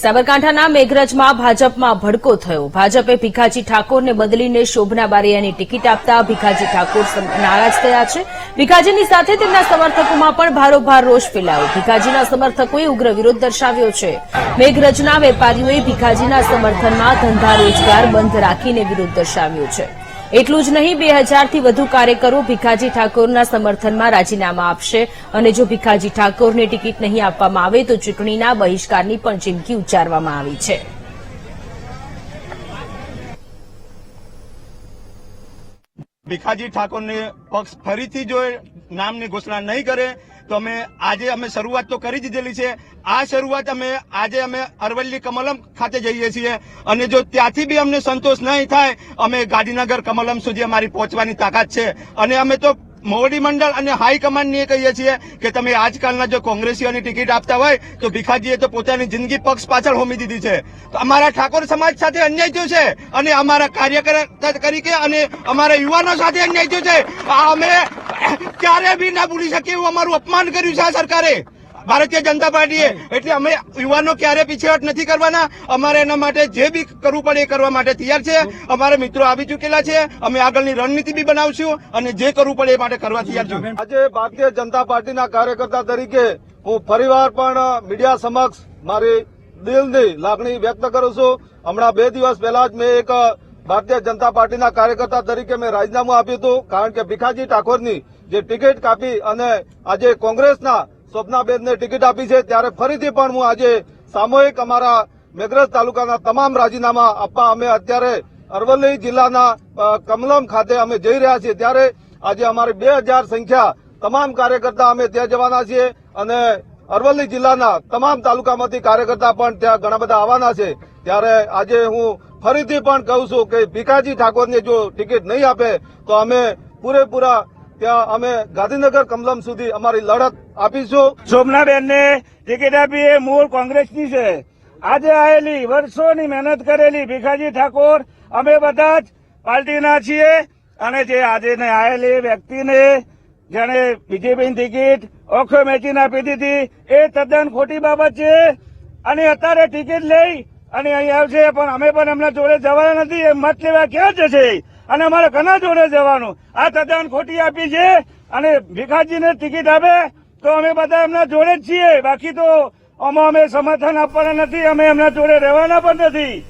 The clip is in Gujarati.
સાબરકાંઠાના મેઘરજમાં ભાજપમાં ભડકો થયો. ભાજપે ભીખાજી ઠાકોરને બદલીને શોભના બારિયાની ટિકિટ આપતા ભીખાજી ઠાકોર નારાજ થયા છે. ભીખાજીની સાથે તેમના સમર્થકોમાં પણ ભારોભાર રોષ ફેલાયો. ભીખાજીના સમર્થકોએ ઉગ્ર વિરોધ દર્શાવ્યો છે. મેઘરજના વેપારીઓએ ભીખાજીના સમર્થનમાં ધંધા રોજગાર બંધ રાખીને વિરોધ દર્શાવ્યો છે. એટલું જ નહીં, બે હજારથી વધુ કાર્યકરો ભીખાજી ઠાકોરના સમર્થનમાં રાજીનામા આપશે. અને જો ભીખાજી ઠાકોરને ટિકિટ નહીં આપવામાં આવે, તો ચૂંટણીના બહિષ્કારની પણ ચીમકી ઉચ્ચારવામાં આવી છે. ભીખાજી ઠાકોરને પક્ષ ફરીથી જો નામની ઘોષણા નહીં કરે, તો અમે આજે અમે શરૂઆત તો કરી દીધેલી છે. આ શરૂઆત અમે આજે અમે અરવલ્લી કમલમ ખાતે જઈએ છીએ. અને જો ત્યાંથી બી અમને સંતોષ નહીં થાય, અમે ગાંધીનગર કમલમ સુધી અમારી પહોંચવાની તાકાત છે. અને અમે તો મોવડી મંડળ અને એ કહીએ છીએ કે તમે આજકાલના જો કોંગ્રેસીઓની ટિકિટ આપતા હોય, તો ભીખાજીએ તો પોતાની જિંદગી પક્ષ પાછળ હોમી દીધી છે. તો અમારા ઠાકોર સમાજ સાથે અન્યાય થયો છે અને અમારા કાર્યકર્તા તરીકે અને અમારા યુવાનો સાથે અન્યાય થયો છે. આ અમે ક્યારે બી ના ભૂલી શકીએ એવું અમારું અપમાન કર્યું છે આ સરકારે. ભારતીય જનતા પાર્ટીએ. એટલે અમે યુવાનો ક્યારે પીછેહટ નથી કરવાના. અમારે એના માટે જે બી કરવું પડે એ કરવા માટે તૈયાર છે. અમારા મિત્રો આવી ચૂકેલા છે. અમે આગળની રણનીતિ બી બનાવશું અને જે કરવું પડે એ માટે કરવા તૈયાર છું. આજે ભારતીય જનતા પાર્ટીના કાર્યકર્તા તરીકે હું ફરીવાર પણ મીડિયા સમક્ષ મારી દિલની લાગણી વ્યક્ત કરું છું. હમણાં બે દિવસ પહેલા જ મેં એક ભારતીય જનતા પાર્ટીના કાર્યકર્તા તરીકે મેં રાજીનામું આપ્યું હતું. કારણ કે ભીખાજી ઠાકોરની જે ટિકિટ કાપી અને આજે કોંગ્રેસના સ્વપ્નાબેનને ટિકિટ આપી છે, ત્યારે ફરીથી પણ હું આજે સામૂહિક અમારા મેઘરજ તાલુકાના તમામ રાજીનામા આપવા અમે અત્યારે અરવલ્લી જિલ્લાના કમલમ ખાતે અમે જઈ રહ્યા છીએ. ત્યારે આજે અમારી બે સંખ્યા તમામ કાર્યકર્તા અમે ત્યાં જવાના છીએ અને અરવલ્લી જિલ્લાના તમામ તાલુકામાંથી કાર્યકર્તા પણ ત્યાં ઘણા બધા આવવાના છે. ત્યારે આજે હું ફરીથી પણ કહું છું કે ભીખાજી ઠાકોરને જો ટિકિટ નહીં આપે, તો અમે પૂરેપૂરા ત્યાં અમે ગાંધીનગર કમલમ સુધી અમારી લડત આપીશું. શોભનાબેનને ટિકિટ આપી એ મૂળ કોંગ્રેસની છે. આજે આવેલી વર્ષોની મહેનત કરેલી ભીખાજી ઠાકોર, અમે બધા જ પાર્ટીના છીએ અને જે આજે આવેલી વ્યક્તિને જેને બીજેપીની ટિકિટ ઓખો મેચીને આપી દીધી. એ તદ્દન ખોટી બાબત છે. અને અત્યારે ટિકિટ લઈ અને અહીં આવશે, પણ અમે પણ એમના જોડે જવાના નથી. એ મત લેવા ક્યાં જશે? અને અમારે ઘણા જોડે જવાનું? આ તદ્દન ખોટી આપી છે. અને ભીખાજીને ટિકિટ આપે તો અમે બધા એમના જોડે જ છીએ. બાકી તો આમાં અમે સમર્થન આપવાના નથી. અમે એમના જોડે રહેવાના પણ નથી.